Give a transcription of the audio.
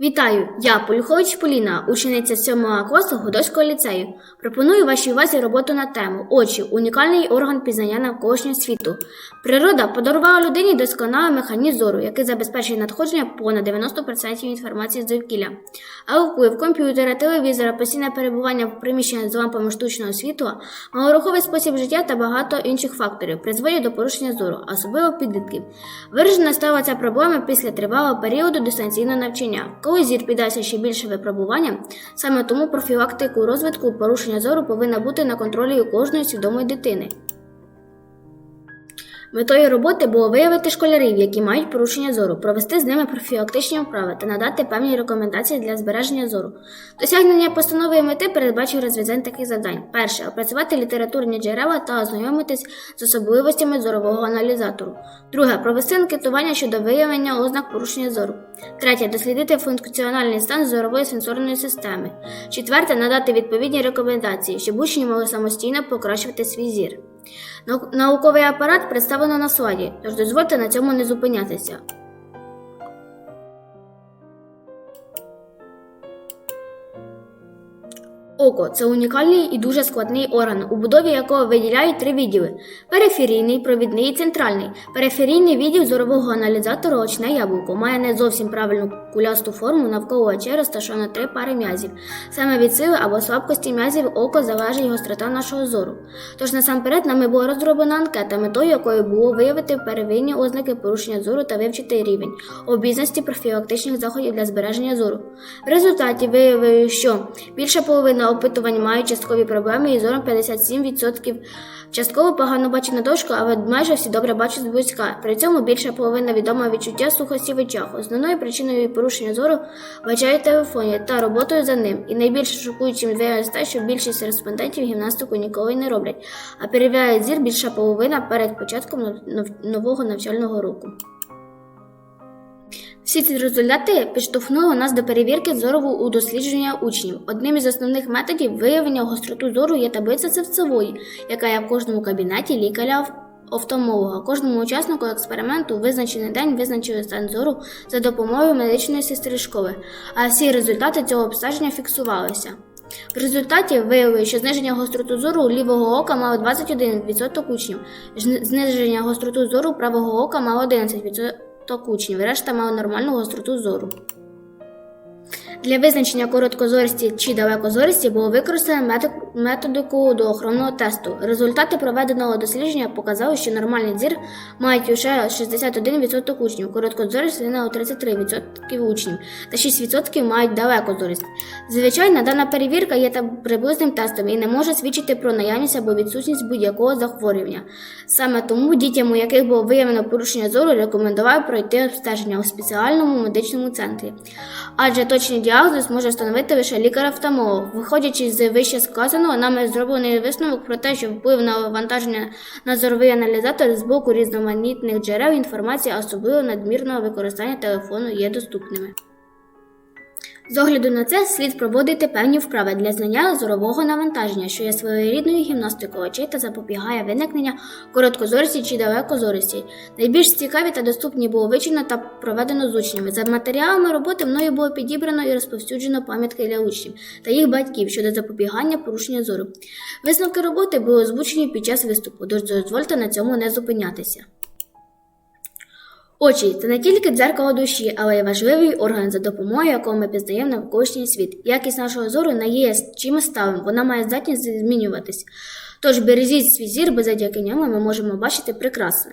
Вітаю! Я Полюхович Поліна, учениця 7 класу Годоцького ліцею. Пропоную вашій увазі роботу на тему Очі унікальний орган пізнання навколишнього світу. Природа подарувала людині досконалий механізм зору, який забезпечує надходження понад 90% інформації з довкілля. Але вплив комп'ютера, телевізора, постійне перебування в приміщенні з лампами штучного світла, малоруховий спосіб життя та багато інших факторів призводять до порушення зору, особливо підлітків. Виражена стала ця проблема після тривалого періоду дистанційного навчання, коли зір піддається ще більше випробуванням. Саме тому профілактику розвитку порушення зору повинна бути на контролі у кожної свідомої дитини. Метою роботи було виявити школярів, які мають порушення зору, провести з ними профілактичні вправи та надати певні рекомендації для збереження зору. Досягнення постанови мети передбачив розв'язання таких завдань: перше опрацювати літературні джерела та ознайомитись з особливостями зорового аналізатору. Друге провести анкетування щодо виявлення ознак порушення зору. Третє дослідити функціональний стан зорової сенсорної системи. Четверте надати відповідні рекомендації, щоб учні могли самостійно покращувати свій зір. Нау- Науковий апарат представлено на слайді, тож дозвольте на цьому не зупинятися. Око це унікальний і дуже складний орган, у будові якого виділяють три відділи: периферійний, провідний і центральний. Периферійний відділ зорового аналізатора очне яблуко має не зовсім правильну кулясту форму навколо очей розташовано три пари м'язів. Саме від сили або слабкості м'язів око залежить гострота нашого зору. Тож насамперед нами була розроблена анкета, метою якої було виявити первинні ознаки порушення зору та вивчити рівень обізнаності профілактичних заходів для збереження зору. В результаті виявили, що більша половина опитувань мають часткові проблеми і зором 57%. Частково погано бачить на дошку, але майже всі добре бачать зблизька. При цьому більша половина відома відчуття сухості в очах. Основною причиною порушення зору вважають телефоні та роботою за ним. І найбільш шокуючим виявилось те, що більшість респондентів гімнастику ніколи не роблять, а перевіряють зір більша половина перед початком нов- нов- нового навчального року. Всі ці результати підштовхнули нас до перевірки зору у дослідження учнів. Одним із основних методів виявлення гостроту зору є таблиця серцевої, яка є в кожному кабінеті лікаря офтальмолога. Кожному учаснику експерименту визначений день визначили стан зору за допомогою медичної сестри школи, а всі результати цього обстеження фіксувалися. В результаті виявили, що зниження гостроту зору лівого ока мало 21% учнів, зниження гостроту зору правого ока мало 11% учнів, решта мали нормальну гостроту зору. Для визначення короткозорості чи далекозорості було використано методику доохоронного тесту. Результати проведеного дослідження показали, що нормальний зір мають лише 61% учнів, короткозорість у 33% учнів та 6% мають далекозорість. Звичайно, дана перевірка є приблизним тестом і не може свідчити про наявність або відсутність будь-якого захворювання. Саме тому дітям, у яких було виявлено порушення зору, рекомендував пройти обстеження у спеціальному медичному центрі. Адже точний діагноз може встановити лише лікар-офтальмолог. Виходячи з вище сказаного, нами зроблений висновок про те, що вплив на вантаження на зоровий аналізатор з боку різноманітних джерел інформації, особливо надмірного використання телефону, є доступними. З огляду на це слід проводити певні вправи для знання зорового навантаження, що є своєрідною гімнастикою очей та запобігає виникнення короткозорості чи далекозорості. Найбільш цікаві та доступні було вивчено та проведено з учнями. За матеріалами роботи мною було підібрано і розповсюджено пам'ятки для учнів та їх батьків щодо запобігання порушення зору. Висновки роботи були озвучені під час виступу, тож дозвольте на цьому не зупинятися. Очі це не тільки дзеркало душі, але й важливий орган, за допомогою якого ми пізнаємо навколишній світ. Якість нашого зору не є чимось сталим, вона має здатність змінюватись. Тож бережіть свій зір, бо завдяки ньому ми можемо бачити прекрасне.